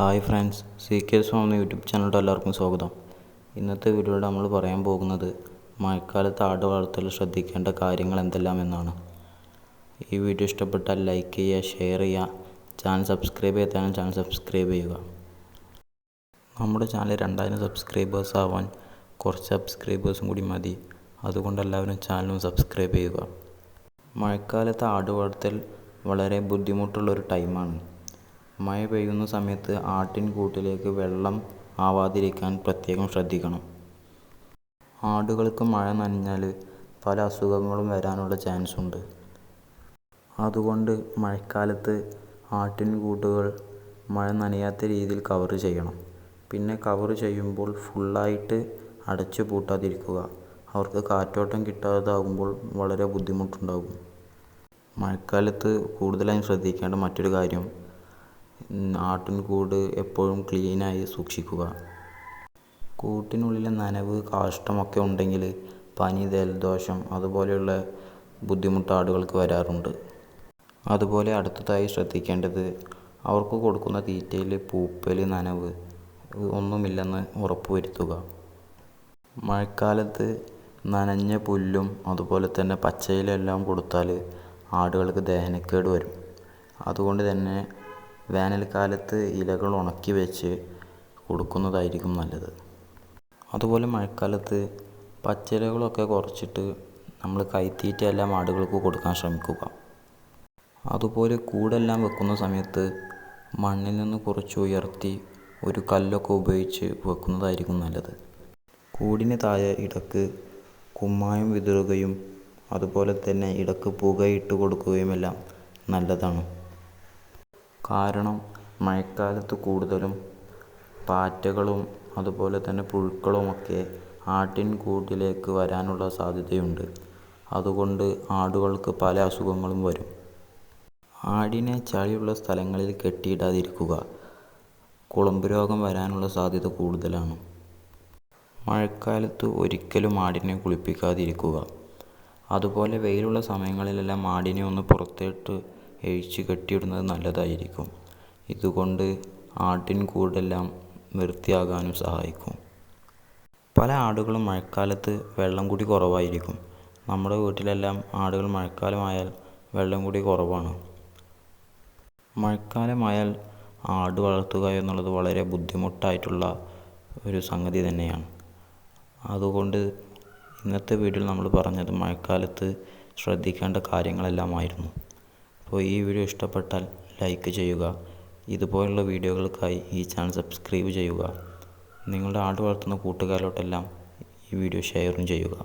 Hi friends C K Swami YouTube ചാനലിലോട്ട് എല്ലാവർക്കും സ്വാഗതം. ഇന്നത്തെ വീഡിയോയിൽ നമ്മൾ പറയാൻ പോകുന്നത് മഴക്കാലത്ത് ആട് വളർത്തൽ ശ്രദ്ധിക്കേണ്ട കാര്യങ്ങൾ എന്തെല്ലാം എന്നാണ്. ഈ വീഡിയോ ഇഷ്ടപ്പെട്ടാൽ ലൈക്ക് ചെയ്യുക ഷെയർ ചെയ്യുക ചാനൽ സബ്സ്ക്രൈബ് ചെയ്യാൻ ചാനൽ സബ്സ്ക്രൈബ് ചെയ്യുക. നമ്മുടെ ചാനൽ രണ്ടായിരം സബ്സ്ക്രൈബേഴ്സ് ആവാൻ കുറച്ച് സബ്സ്ക്രൈബേഴ്സും കൂടി മതി. അതുകൊണ്ട് എല്ലാവരും ചാനലും സബ്സ്ക്രൈബ് ചെയ്യുക. മഴക്കാലത്ത് ആട് വളർത്തൽ വളരെ ബുദ്ധിമുട്ടുള്ളൊരു ടൈമാണ് മഴ പെയ്യുന്ന സമയത്ത് ആട്ടിൻ കൂട്ടിലേക്ക് വെള്ളം ആവാതിരിക്കാൻ പ്രത്യേകം ശ്രദ്ധിക്കണം. ആടുകൾക്ക് മഴ നനഞ്ഞാൽ പല അസുഖങ്ങളും വരാനുള്ള ചാൻസ് ഉണ്ട്. അതുകൊണ്ട് മഴക്കാലത്ത് ആട്ടിൻ കൂട്ടുകൾ മഴ നനയാത്ത രീതിയിൽ കവർ ചെയ്യണം. പിന്നെ കവർ ചെയ്യുമ്പോൾ ഫുള്ളായിട്ട് അടച്ചു പൂട്ടാതിരിക്കുക. അവർക്ക് കാറ്റോട്ടം കിട്ടാതാകുമ്പോൾ വളരെ ബുദ്ധിമുട്ടുണ്ടാകും. മഴക്കാലത്ത് കൂടുതലായും ശ്രദ്ധിക്കേണ്ട മറ്റൊരു കാര്യം ആട്ടിൻകൂട് എപ്പോഴും ക്ലീനായി സൂക്ഷിക്കുക. കൂട്ടിനുള്ളിലെ നനവ് കാഷ്ടമൊക്കെ ഉണ്ടെങ്കിൽ പനി ജലദോഷം അതുപോലെയുള്ള ബുദ്ധിമുട്ടാടുകൾക്ക് വരാറുണ്ട്. അതുപോലെ അടുത്തതായി ശ്രദ്ധിക്കേണ്ടത് അവർക്ക് കൊടുക്കുന്ന തീറ്റയിൽ പൂപ്പൽ നനവ് ഒന്നുമില്ലെന്ന് ഉറപ്പുവരുത്തുക. മഴക്കാലത്ത് നനഞ്ഞ പുല്ലും അതുപോലെ തന്നെ പച്ചയിലെല്ലാം കൊടുത്താൽ ആടുകൾക്ക് ദഹനക്കേട് വരും. അതുകൊണ്ട് തന്നെ വേനൽക്കാലത്ത് ഇലകൾ ഉണക്കി വെച്ച് കൊടുക്കുന്നതായിരിക്കും നല്ലത്. അതുപോലെ മഴക്കാലത്ത് പച്ചിലകളൊക്കെ കുറച്ചിട്ട് നമ്മൾ കൈത്തീറ്റയെല്ലാം ആടുകൾക്ക് കൊടുക്കാൻ ശ്രമിക്കുക. അതുപോലെ കൂടെല്ലാം വെക്കുന്ന സമയത്ത് മണ്ണിൽ നിന്ന് കുറച്ച് ഉയർത്തി ഒരു കല്ലൊക്കെ ഉപയോഗിച്ച് വെക്കുന്നതായിരിക്കും നല്ലത്. കൂടിന് താഴെ ഇടയ്ക്ക് കുമ്മായം വിതറുകയും അതുപോലെ തന്നെ ഇടയ്ക്ക് പുകയിട്ട് കൊടുക്കുകയുമെല്ലാം നല്ലതാണ്. കാരണം മഴക്കാലത്ത് കൂടുതലും പാറ്റകളും അതുപോലെ തന്നെ പുഴുക്കളുമൊക്കെ ആട്ടിൻ കൂട്ടിലേക്ക് വരാനുള്ള സാധ്യതയുണ്ട്. അതുകൊണ്ട് ആടുകൾക്ക് പല അസുഖങ്ങളും വരും. ആടിനെ ചളിയുള്ള സ്ഥലങ്ങളിൽ കെട്ടിയിടാതിരിക്കുക കുളമ്പ് രോഗം വരാനുള്ള സാധ്യത കൂടുതലാണ്. മഴക്കാലത്ത് ഒരിക്കലും ആടിനെ കുളിപ്പിക്കാതിരിക്കുക. അതുപോലെ വെയിലുള്ള സമയങ്ങളിലെല്ലാം ആടിനെ ഒന്ന് പുറത്തേട്ട് അഴിച്ച് കെട്ടിയിടുന്നത് നല്ലതായിരിക്കും. ഇതുകൊണ്ട് ആട്ടിൻ കൂടെല്ലാം വൃത്തിയാകാനും സഹായിക്കും. പല ആടുകളും മഴക്കാലത്ത് വെള്ളം കൂടി കുറവായിരിക്കും. നമ്മുടെ വീട്ടിലെല്ലാം ആടുകൾ മഴക്കാലമായാൽ വെള്ളം കൂടി കുറവാണ്. മഴക്കാലമായാൽ ആട് വളർത്തുക എന്നുള്ളത് വളരെ ബുദ്ധിമുട്ടായിട്ടുള്ള ഒരു സംഗതി തന്നെയാണ്. അതുകൊണ്ട് ഇന്നത്തെ വീഡിയോയിൽ നമ്മൾ പറഞ്ഞത് മഴക്കാലത്ത് ശ്രദ്ധിക്കേണ്ട കാര്യങ്ങളെല്ലാമായിരുന്നു. അപ്പോൾ ഈ വീഡിയോ ഇഷ്ടപ്പെട്ടാൽ ലൈക്ക് ചെയ്യുക. ഇതുപോലുള്ള വീഡിയോകൾക്കായി ഈ ചാനൽ സബ്സ്ക്രൈബ് ചെയ്യുക. നിങ്ങളുടെ ആട് വളർത്തുന്ന കൂട്ടുകാരോട്ടെല്ലാം ഈ വീഡിയോ ഷെയറും ചെയ്യുക.